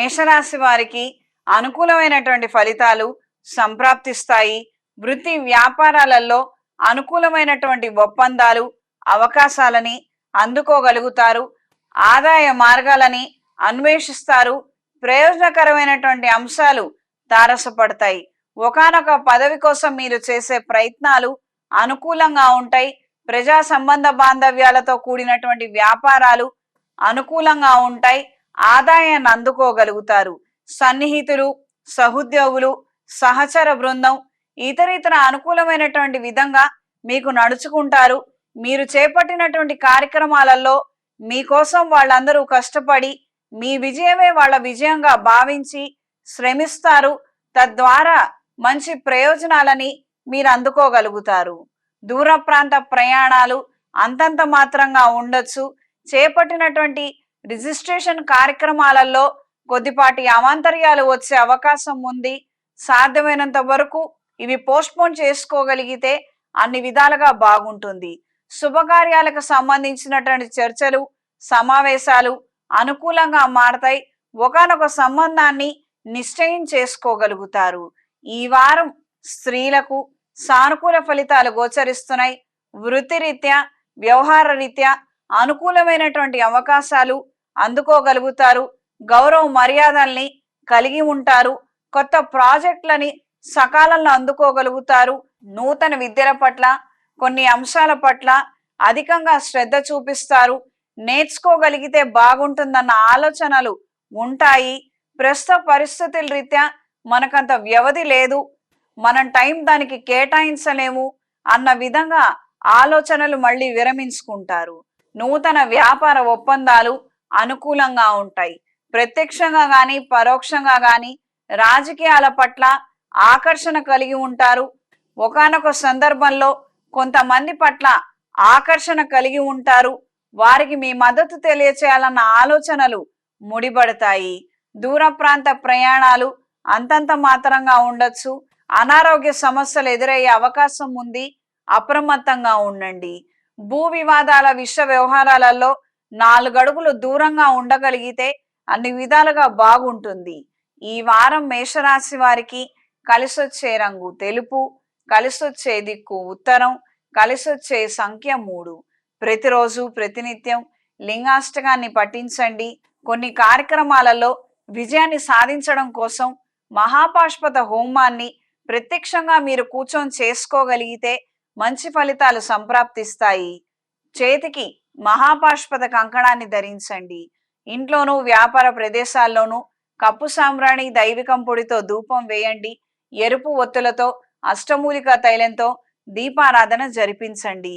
మేషరాశి వారికి అనుకూలమైనటువంటి ఫలితాలు సంప్రాప్తిస్తాయి. వృత్తి వ్యాపారాలలో అనుకూలమైనటువంటి ఒప్పందాలు అవకాశాలని అందుకోగలుగుతారు. ఆదాయ మార్గాలని అన్వేషిస్తారు. ప్రయోజనకరమైనటువంటి అంశాలు తారసపడతాయి. ఒకానొక పదవి కోసం మీరు చేసే ప్రయత్నాలు అనుకూలంగా ఉంటాయి. ప్రజా సంబంధ బాంధవ్యాలతో కూడినటువంటి వ్యాపారాలు అనుకూలంగా ఉంటాయి. ఆదాయాన్ని అందుకోగలుగుతారు. సన్నిహితులు సహోద్యోగులు సహచర బృందం ఇతరితర అనుకూలమైనటువంటి విధంగా మీకు నడుచుకుంటారు. మీరు చేపట్టినటువంటి కార్యక్రమాలలో మీకోసం వాళ్ళందరూ కష్టపడి మీ విజయమే వాళ్ళ విజయంగా భావించి శ్రమిస్తారు. తద్వారా మంచి ప్రయోజనాలని మీరు అందుకోగలుగుతారు. దూర ప్రాంత ప్రయాణాలు అంతంత మాత్రంగా ఉండొచ్చు. చేపట్టినటువంటి రిజిస్ట్రేషన్ కార్యక్రమాలలో కొద్దిపాటి అవాంతర్యాలు వచ్చే అవకాశం ఉంది. సాధ్యమైనంత వరకు ఇవి పోస్ట్పోన్ చేసుకోగలిగితే అన్ని విధాలుగా బాగుంటుంది. శుభకార్యాలకు సంబంధించినటువంటి చర్చలు సమావేశాలు అనుకూలంగా మారతాయి. ఒకనొక సంబంధాన్ని నిశ్చయం చేసుకోగలుగుతారు. ఈ వారం స్త్రీలకు సానుకూల ఫలితాలు గోచరిస్తున్నాయి. వృత్తిరీత్యా వ్యవహార రీత్యా అనుకూలమైనటువంటి అవకాశాలు అందుకోగలుగుతారు. గౌరవ మర్యాదల్ని కలిగి ఉంటారు. కొత్త ప్రాజెక్టులని సకాలంలో అందుకోగలుగుతారు. నూతన విద్యల పట్ల కొన్ని అంశాల పట్ల అధికంగా శ్రద్ధ చూపిస్తారు. నేర్చుకోగలిగితే బాగుంటుందన్న ఆలోచనలు ఉంటాయి. ప్రస్తుత పరిస్థితుల రీత్యా మనకంత వ్యవధి లేదు. మనం టైం దానికి కేటాయించలేము అన్న విధంగా ఆలోచనలు మళ్ళీ విరమించుకుంటారు. నూతన వ్యాపార ఒప్పందాలు అనుకూలంగా ఉంటాయి. ప్రత్యక్షంగా గాని పరోక్షంగా గాని రాజకీయాల పట్ల ఆకర్షణ కలిగి ఉంటారు. ఒకానొక సందర్భంలో కొంతమంది పట్ల ఆకర్షణ కలిగి ఉంటారు. వారికి మీ మద్దతు తెలియచేయాలన్న ఆలోచనలు ముడిపడతాయి. దూర ప్రాంత ప్రయాణాలు అంతంత మాత్రంగా ఉండొచ్చు. అనారోగ్య సమస్యలు ఎదురయ్యే అవకాశం ఉంది. అప్రమత్తంగా ఉండండి. భూ వివాదాల విశ్వ వ్యవహారాలలో నాలుగు అడుగులు దూరంగా ఉండగలిగితే అన్ని విధాలుగా బాగుంటుంది. ఈ వారం మేషరాశి వారికి కలిసొచ్చే రంగు తెలుపు కలిసొచ్చే దిక్కు ఉత్తరం కలిసొచ్చే సంఖ్య మూడు. ప్రతిరోజు ప్రతినిత్యం లింగాష్టకాన్ని పఠించండి. కొన్ని కార్యక్రమాలలో విజయాన్ని సాధించడం కోసం మహాపాష్పత హోమాన్ని ప్రత్యక్షంగా మీరు కూర్చొని చేసుకోగలిగితే మంచి ఫలితాలు సంప్రాప్తిస్తాయి. చేతికి మహాపాష్పద కంకణాన్ని ధరించండి. ఇంట్లోనూ వ్యాపార ప్రదేశాల్లోనూ కప్పు సాంబ్రాణి దైవికం పొడితో ధూపం వేయండి. ఎరుపు ఒత్తులతో అష్టమూలిక తైలంతో దీపారాధన జరిపించండి.